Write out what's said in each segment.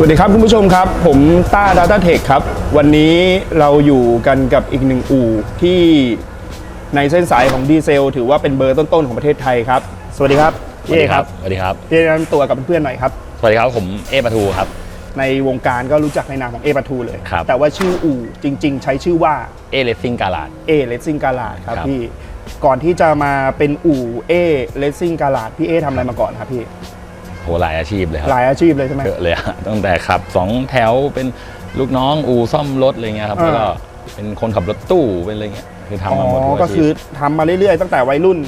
สวัสดีครับคุณผู้ชมครับ ผมต้า Data Tech ครับ วันนี้เราอยู่กันกับอีกหนึ่งอู่ที่ในเส้นสายของดีเซล ถือว่าเป็นเบอร์ต้นๆของประเทศไทยครับ สวัสดีครับพี่เอครับสวัสดีครับ พี่เอแนะนำตัวกับเพื่อนๆหน่อยครับ สวัสดีครับผมเอปะทูครับ ในวงการก็รู้จักในนามของเอปาทูเลย ครับ แต่ว่าชื่ออู่จริง ๆ ใช้ชื่อว่าเอเลสซิ่งกาลาด A Racing Garage ครับครับ พี่ ก่อนที่จะมาเป็นอู่ A Racing Garage พี่เอทำอะไรมาก่อนครับพี่โหหลายอาชีพเลยครัหลายอาชีพเลยใช่ไหมเยอะเลยอะตั้งแต่ขับสองแถวเป็นลูกน้องอู่ซ่อมรถอะไรเงี้ยครับอ่าแล้วก็เป็นคนขับรถตู้เป็นอะไรเงี้ยคืออ๋ทำมาหมดทุอกก็อาชีคือพทำมาเรื่อยๆตั้งแต่วัยรุ่น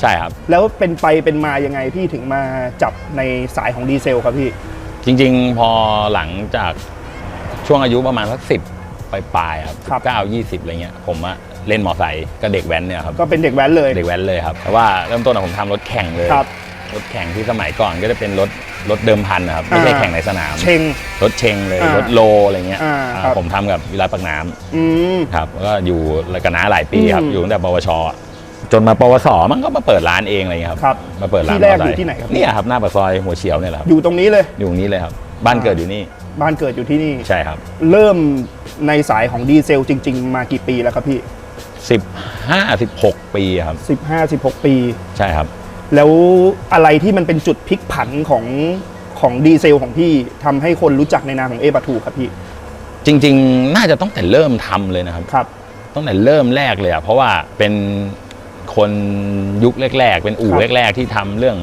ใช่ครับ แล้วเป็นไปเป็นมายังไงพี่ถึงมาจับในสายของดีเซลครับพี่ จริง ๆ พอหลังจากช่วงอายุประมาณสักสิบปลายๆครับครับเก้ายี่สิบอะไรเงี้ยผมอะเล่นมอไซค์กับเด็กแว้นเนี่ยครับก็เป็นเด็กแว้นเลยเด็กแว้นเลยครับแต่ว่าเริ่มต้นอะผมทำรถแข่งเลยค รับรถแข่งที่สมัยก่อนก็จะเป็นรถรถเดิมพันนะครับ ไม่ใช่อ่าแข่งในสนาม เชง รถเชงเลย อ่ารถโลอะไรเงี้ยอ่าอ่าครับ ผมทำกับวิรัตปักน้ำอืม ครับแล้วก็อยู่ระกันน้าหลายปีครับ อืมอยู่ตั้งแต่ปวชอะจนมาปวสมันก็มาเปิดร้านเองอะไรเงี้ยครับ ครับมาเปิดร้านที่แรกมอยู่ซค์ที่ไหนครับ เนี่ยครับหน้าปากซอยหัวเฉียวเนี่ยแหละครับอยู่ตรงนี้เลย อยู่ตรงนี้เลยครับ บ้านเกิดอยู่นี่บ้านเกิดอยู่ที่นี่ ใช่ครับ เริ่มในสายของดีเซลจริง ๆ มากี่ปีแล้วครับพี่ 15 16 ปีครับ 15 16 ปี ใช่ครับ แล้วอะไรที่มันเป็นจุดพลิกผันของของดีเซลของพี่ทำให้คนรู้จักในนามของเอปาทูครับพี่จริง ๆ น่าจะต้องแต่เริ่มทำเลยนะครับ ครับ ตั้งแต่เริ่มแรกเลยอะเพราะว่าเป็นคนยุคแรก ๆ เป็นอู่ครับแรก ๆ ที่ทำเรื่อง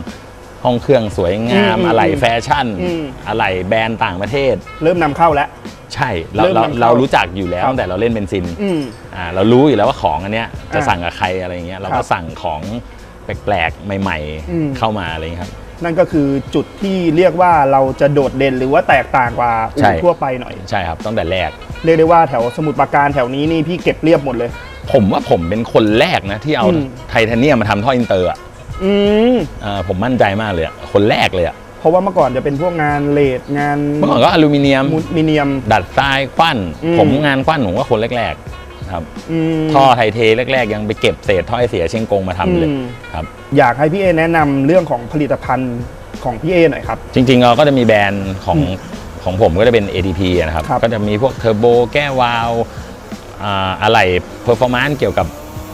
ห้องเครื่องสวยงามอืมอะไหล่แฟชั่น อืม อะไหล่แบรนด์ต่างประเทศ เริ่มนำเข้าแล้ว ใช่เราเริ่มเรานำเข้าเรารู้จักอยู่แล้วครับ ตั้งแต่เราเล่นเบนซินอืม อ่าเรารู้อยู่แล้วว่าของอันเนี้ยจะอ่าสั่งกับใครอะไรอย่างเงี้ยเราครัก็บสั่งของ แปลกๆ ใหม่อืม ๆ เข้ามาอะไรอย่างเงี้ยครับ นั่นก็คือจุดที่เรียกว่าเราจะโดดเด่นหรือว่าแตกต่างกว่าอู่ใช่ ทั่วไปหน่อย ใช่ครับตั้งแต่แรก เรียกได้ว่าแถวสมุทรปราการแถวนี้นี่พี่เก็บเรียบหมดเลย ผมว่าผมเป็นคนแรกนะ ที่เอาอืม ไทเทเนียมมาทำท่ออินเตอร์อะอืมอ่าผมมั่นใจมากเลยอะคนแรกเลยอะเพราะว่าเมื่อก่อนจะเป็นพวกงานเลดงานเมื่อก่อนก็อลูมิเนียม มูมิเนียม ดัดทรายควันอืม ผมงานควันผมว่าคนแรกๆ ครับอืมท่อไทเทแรก ๆ ยังไปเก็บเศษท่อไอเสียเชียงกงมาทำเลยอืมครับ อยากให้พี่เอแนะนำเรื่องของผลิตภัณฑ์ของพี่เอหน่อยครับ จริงๆเราก็จะมีแบรนด์ของอืมของผมก็จะเป็น ATP นะครับ ครับก็จะมีพวกเทอร์โบแก้วาล์วอ่าอะไหล่เพอร์ฟอร์มานซ์เกี่ยวกับ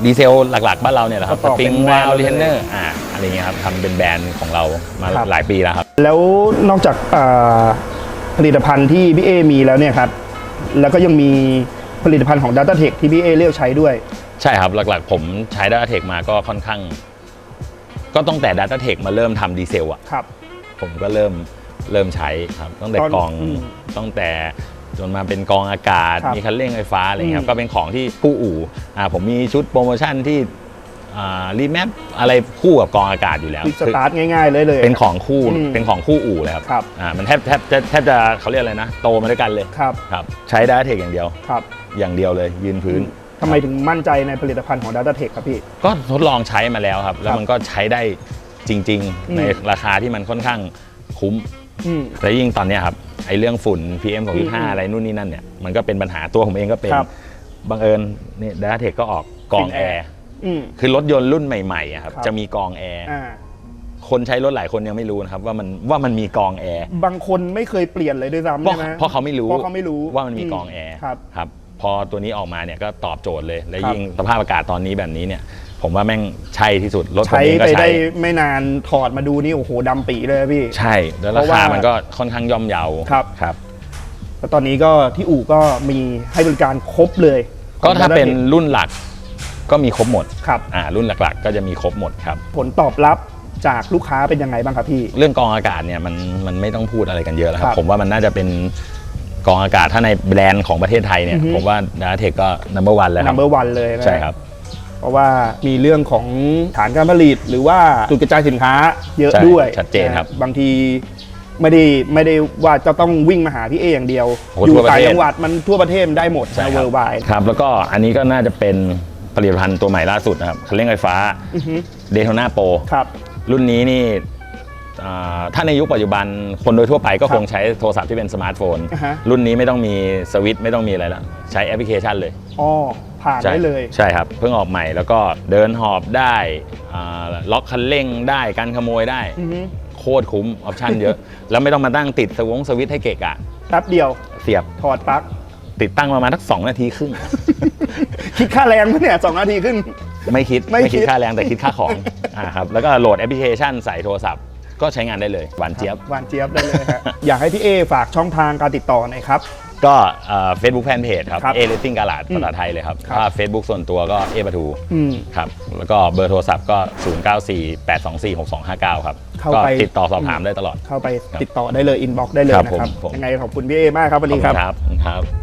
ดีเซลหลักๆ บ้านเราเนี่ยแหละครับก็สต่อปริงเป็นแบรวานด์ล์วเลยรีเทนเนอร์อ่าอะไรเงี้ยครับทำเป็นแบรนด์ของเรามาครับ หลายปีแล้วครับ แล้วนอกจากเอ่อผลิตภัณฑ์ที่พี่เอมีแล้วเนี่ยครับ แล้วก็ยังมี ผลิตภัณฑ์ของ Data Tech ที่พี่เอเลือกใช้ด้วย ใช่ครับ หลักๆ ผมใช้ Data Tech มาก็ค่อนข้าง ก็ตั้งแต่ Data Tech มาเริ่มทำดีเซลอะครับ ผมก็เริ่มเริ่มใช้ครับตั้งแต่ตอนกองอืมตั้งแต่จนมาเป็นกองอากาศ ครับมีคันเร่งไฟฟ้าอะไรเงี้ยคอืรับมก็เป็นของที่ผู้อู่อ่าผมมีชุดโปรโมชั่นที่อ่า รีแมปอะไรคู่กับกองอากาศอยู่แล้วคลิกสคือตาร์ทง่ายๆเลยเลย เป็นของคู่อืมเป็นของคู่อู่เลยครับครับอ่ามันแทบแทบแทบแทบจะเขาเรียกอะไรนะ โตมาด้วยกันเลยครับครับใช้ Data Tech อย่างเดียวครับอย่างเดียวเลยยืนพื้นทำไมถึงมั่นใจในผลิตภัณฑ์ของ Data Tech ครับพี่ ก็ทดลองใช้มาแล้วครับ แล้วมันก็ใช้ได้จริงอืมๆในราคาที่มันค่อนข้างคุ้มอืมและยิ่งตอนเนี้ยครับไอ้เรื่องฝุ่น PM อืม2.5 อะไรนู่นนี่นั่นเนี่ยมันก็เป็นปัญหาตัวผมเองก็เป็นครับบังเอิญนี่ด a เทคก็ออกกรอง Clean แอ Air ร์ อืม คือรถยนต์รุ่นใหม่ๆอะครับ ครับ จะมีกรองแอร์ อ่า คนใช้รถหลายคนยังไม่รู้นะครับว่ามันว่ามันมีกรองแอร์ บางคนไม่เคยเปลี่ยนเลยด้วยซ้ำเพราะใช่ไหมเพราะเขาไม่รู้เพราะเขาไม่รู้ว่ามันมีกรองแอร์ครับ ครับ พอตัวนี้ออกมาเนี่ยก็ตอบโจทย์เลย และครับ ยิ่งสภาพอากาศตอนนี้แบบนี้เนี่ย ผมว่าแม่งใช่ที่สุดรถผมใช้เองก็ไปใช้ได้ไม่นานถอดมาดูนี่โอ้โหดำปีเลยอะพี่ ใช่ แล้วเพราราะว่าคามันก็ค่อนข้างย่อมเยาครับ ครับ แล้วตอนนี้ก็ที่อู่ก็มีให้บริการครบเลยก็ถ้าของ Data เป็น Tech รุ่นหลัก ก็มีครบหมดครับอ่ารุ่นหลักๆ ก็จะมีครบหมดครับ ผลตอบรับจากลูกค้าเป็นยังไงบ้างครับพี่ เรื่องกรองอากาศเนี่ยมันมันไม่ต้องพูดอะไรกันเยอะแล้วครัครับบผมว่ามันน่าจะเป็นกรองอากาศถ้าในแบรนด์ของประเทศไทยเนี่ยอือฮึ ผมว่าดาเทคก็ number one แล้วครั number one เลยนะใช่ครับ เพราะว่ามีเรื่องของฐานการผลิต หรือว่าจุดกระจายสินค้าเยอะใช่ด้วยชัดเจนครับะบางทีไม่ได้ไม่ได้ว่าจะต้องวิ่งมาหาพี่เออย่างเดียว โอ้อยู่ทั่วประต่างเทศ จังหวัดมันทั่วประเทศมันได้หมดใช่นะคเวรัอร์ไว ครับแล้วก็อันนี้ก็น่าจะเป็น ผลิตภัณฑ์ตัวใหม่ล่าสุดนะครับคันเร่งไฟฟ้า d a y t o n a Pro ครับ รุ่นนี้นี่อ่าถ้าในยุคปัจจุบันคนโดยทั่วไปก็ครับคงใช้โทรศัพท์ที่เป็นสมาร์ทโฟน อ่าฮะ รุ่นนี้ไม่ต้องมีสวิตช์ไม่ต้องมีอะไรแล้วใช้แอปพลิเคชันเลย อ๋อผ่านใช่ได้เลย ใช่ครับ เพิ่งออกใหม่แล้วก็เดินหอบได้อ่าล็อกคันเร่งได้การขโมยได้ อือฮึโคตรคุ้มออปชั่นเยอะ แล้วไม่ต้องมาตั้งติดสวงสวิตช์ให้เกะกะ แป๊บเดียวเสียบถอดปลั๊กติดตั้งประมาณทักสองนาทีครึ่ง คิดค่าแรงปะเนี่ยสองนาทีขึ้น ไม่คิดไม่ไม่คิคิดดค่าแรงแต่คิดค่าของอ่าครับแล้วก็โหลดแอปพลิเคชันใส่โทรศัพท์ ก็ใช้งานได้เลยหวานเจี๊ยบ หวานเจี๊ยบได้เลยฮะ อยากให้พี่เอฝากช่องทางการติดต่อหน่อยครับ ก็เฟซบุ๊กแฟนเพจครับครับเอเลตติ้งกาลาดภาษาไทยเลยครับครับ ถ้าเฟซบุ๊กส่วนตัวก็เอปทูอืม ครับ แล้วก็เบอร์โทรศัพท์ก็ 0 9 4 8 2 4 6 2 5 9 ครับ เข้าก็ไป ติดต่อสอบถามได้ตลอด เข้าไปติดต่อได้เลยอินบ็อกได้เลยครับนะครับผมผม ยังไงขอบคุณพี่เอมากครับวันนี้ครับขอบคุณครับ